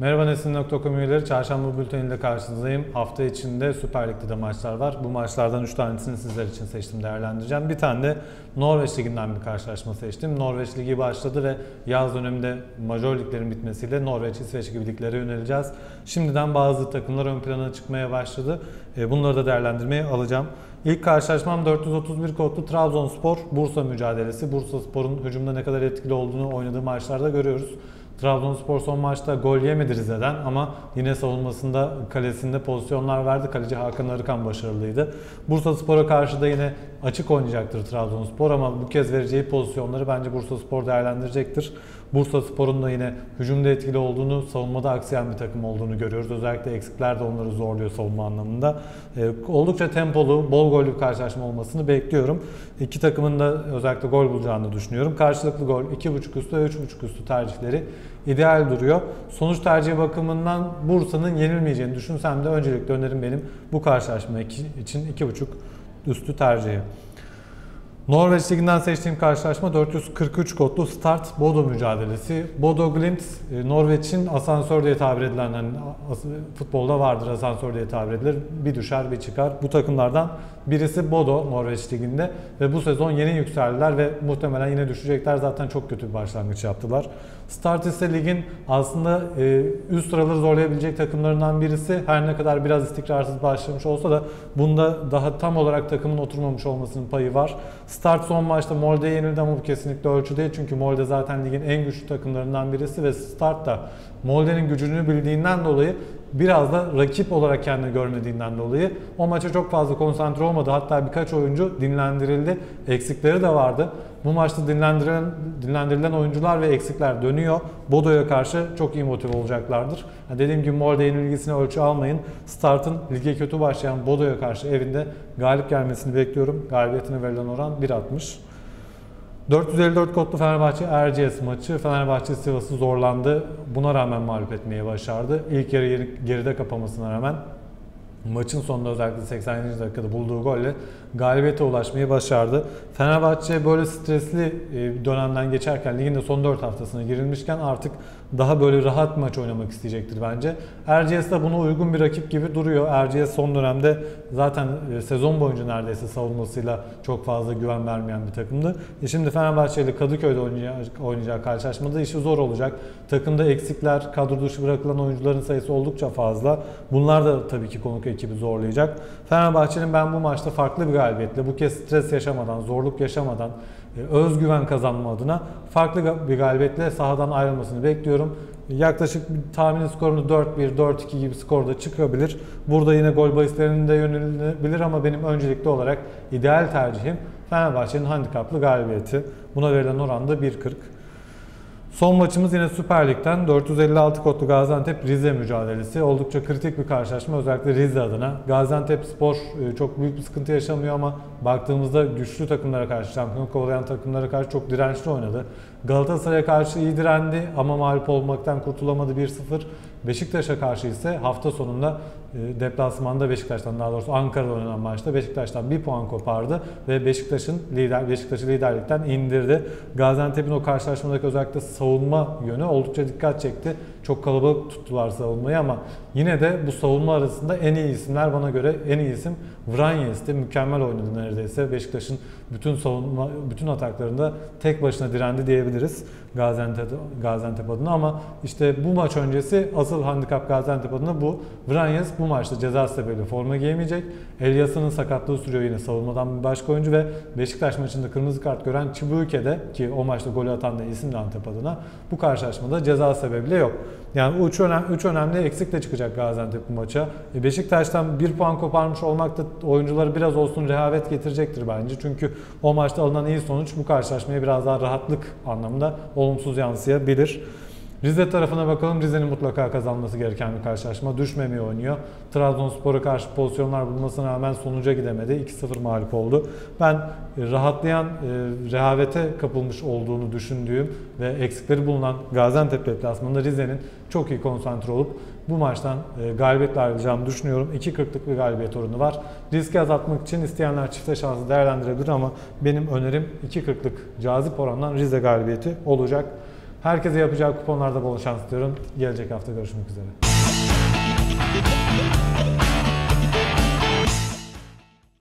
Merhaba Nesin.com üyeleri. Çarşamba bülteninde karşınızdayım. Hafta içinde Süper Lig'de de maçlar var. Bu maçlardan 3 tanesini sizler için seçtim, değerlendireceğim. Bir tane de Norveç Ligi'nden bir karşılaşma seçtim. Norveç Ligi başladı ve yaz döneminde major liglerin bitmesiyle Norveç, İsveç gibi liglere yöneleceğiz. Şimdiden bazı takımlar ön plana çıkmaya başladı. E, bunları da değerlendirmeye alacağım. İlk karşılaşmam 431 kodlu Trabzonspor Bursa mücadelesi. Bursa Spor'un hücumda ne kadar etkili olduğunu oynadığı maçlarda görüyoruz. Trabzonspor son maçta gol yemedi Rize'den ama yine savunmasında kalesinde pozisyonlar verdi. Kaleci Hakan Arıkan başarılıydı. Bursa Spor'a karşı da yine açık oynayacaktır Trabzonspor ama bu kez vereceği pozisyonları bence Bursa Spor değerlendirecektir. Bursa Spor'un da yine hücumda etkili olduğunu, savunmada aksayan bir takım olduğunu görüyoruz. Özellikle eksikler de onları zorluyor savunma anlamında. Ee, oldukça tempolu, bol gollü bir karşılaşma olmasını bekliyorum. İki takımın da özellikle gol bulacağını düşünüyorum. Karşılıklı gol, 2.5 üstü ve 3.5 üstü tercihleri ideal duruyor. Sonuç tercihi bakımından Bursa'nın yenilmeyeceğini düşünsem de öncelikle önerim benim bu karşılaşma için 2.5 üstü tercihi. Norveç Ligi'nden seçtiğim karşılaşma 443 kodlu Start Bodo mücadelesi. Bodo Glimt e, Norveç'in asansör diye tabir edilen hani futbolda vardır asansör diye tabir edilir. Bir düşer bir çıkar. Bu takımlardan birisi Bodo Norveç Ligi'nde ve bu sezon yeni yükseldiler ve muhtemelen yine düşecekler. Zaten çok kötü bir başlangıç yaptılar. Start ise ligin aslında e, üst sıraları zorlayabilecek takımlarından birisi. Her ne kadar biraz istikrarsız başlamış olsa da bunda daha tam olarak takımın oturmamış olmasının payı var. Start son maçta Molde yenildi ama bu kesinlikle ölçü değil. Çünkü Molde zaten ligin en güçlü takımlarından birisi ve Start da Molde'nin gücünü bildiğinden dolayı biraz da rakip olarak kendini görmediğinden dolayı o maça çok fazla konsantre olmadı. Hatta birkaç oyuncu dinlendirildi. Eksikleri de vardı. Bu maçta dinlendirilen, dinlendirilen oyuncular ve eksikler dönüyor. Bodo'ya karşı çok iyi motive olacaklardır. Dediğim gibi Molde yenilgisine ölçü almayın. Start'ın lige kötü başlayan Bodo'ya karşı evinde galip gelmesini bekliyorum. Galibiyetine verilen oran 1.60. 454 kodlu Fenerbahçe Erciyes maçı. Fenerbahçe Sivas'ı zorlandı. Buna rağmen mağlup etmeye başardı. İlk yarı geride kapamasına rağmen maçın sonunda özellikle 80. dakikada bulduğu golle galibiyete ulaşmayı başardı. Fenerbahçe böyle stresli e, dönemden geçerken ligin de son 4 haftasına girilmişken artık daha böyle rahat maç oynamak isteyecektir bence. Erciyes de buna uygun bir rakip gibi duruyor. Erciyes son dönemde zaten e, sezon boyunca neredeyse savunmasıyla çok fazla güven vermeyen bir takımdı. E şimdi Fenerbahçe ile Kadıköy'de oynayacak, oynayacak karşılaşmada işi zor olacak. Takımda eksikler, kadro dışı bırakılan oyuncuların sayısı oldukça fazla. Bunlar da tabii ki konuk ekibi zorlayacak. Fenerbahçe'nin ben bu maçta farklı bir galibiyetle, bu kez stres yaşamadan, zorluk yaşamadan, e, özgüven kazanma adına farklı bir galibiyetle sahadan ayrılmasını bekliyorum. Yaklaşık tahmini skorunu 4-1, 4-2 gibi skorda çıkabilir. Burada yine gol bahislerinde yönelilebilir ama benim öncelikli olarak ideal tercihim Fenerbahçe'nin handikaplı galibiyeti. Buna verilen oran da 1.40. Son maçımız yine Süper Lig'den 456 kodlu Gaziantep Rize mücadelesi. Oldukça kritik bir karşılaşma özellikle Rize adına. Gaziantep Spor e, çok büyük bir sıkıntı yaşamıyor ama baktığımızda güçlü takımlara karşı, şampiyonluk kovalayan takımlara karşı çok dirençli oynadı. Galatasaray'a karşı iyi direndi ama mağlup olmaktan kurtulamadı 1-0. Beşiktaş'a karşı ise hafta sonunda e, deplasmanda Beşiktaş'tan daha doğrusu Ankara'da oynanan maçta Beşiktaş'tan bir puan kopardı ve Beşiktaş'ın lider Beşiktaş'ı liderlikten indirdi. Gaziantep'in o karşılaşmadaki özellikle savunma yönü oldukça dikkat çekti. Çok kalabalık tuttular savunmayı ama yine de bu savunma arasında en iyi isimler bana göre en iyi isim Vranyes'ti. Mükemmel oynadı neredeyse. Beşiktaş'ın bütün savunma, bütün ataklarında tek başına direndi diyebiliriz Gaziantep, Gaziantep adına ama işte bu maç öncesi asıl handikap Gaziantep adına bu. Vranyes bu maçta ceza sebebiyle forma giyemeyecek. Elias'ın sakatlığı sürüyor yine savunmadan bir başka oyuncu ve Beşiktaş maçında kırmızı kart gören Çibuike'de ki o maçta golü atan da isim de Antep adına bu karşılaşmada ceza sebebiyle yok. Yani 3 önem, üç önemli eksik de çıkacak Gaziantep bu maça. E Beşiktaş'tan 1 puan koparmış olmak da oyuncuları biraz olsun rehavet getirecektir bence. Çünkü o maçta alınan iyi sonuç bu karşılaşmaya biraz daha rahatlık anlamında olumsuz yansıyabilir. Rize tarafına bakalım. Rize'nin mutlaka kazanması gereken bir karşılaşma. Düşmemeye oynuyor. Trabzonspor'a karşı pozisyonlar bulmasına rağmen sonuca gidemedi. 2-0 mağlup oldu. Ben e, rahatlayan, e, rehavete kapılmış olduğunu düşündüğüm ve eksikleri bulunan Gaziantep deplasmanında Rize'nin çok iyi konsantre olup bu maçtan e, galibiyetle ayrılacağımı düşünüyorum. 2.40'lık bir galibiyet oranı var. Riski azaltmak için isteyenler çifte şansı değerlendirebilir ama benim önerim 2.40'lık cazip orandan Rize galibiyeti olacak. Herkese yapacağı kuponlarda bol şans diyorum. Gelecek hafta görüşmek üzere.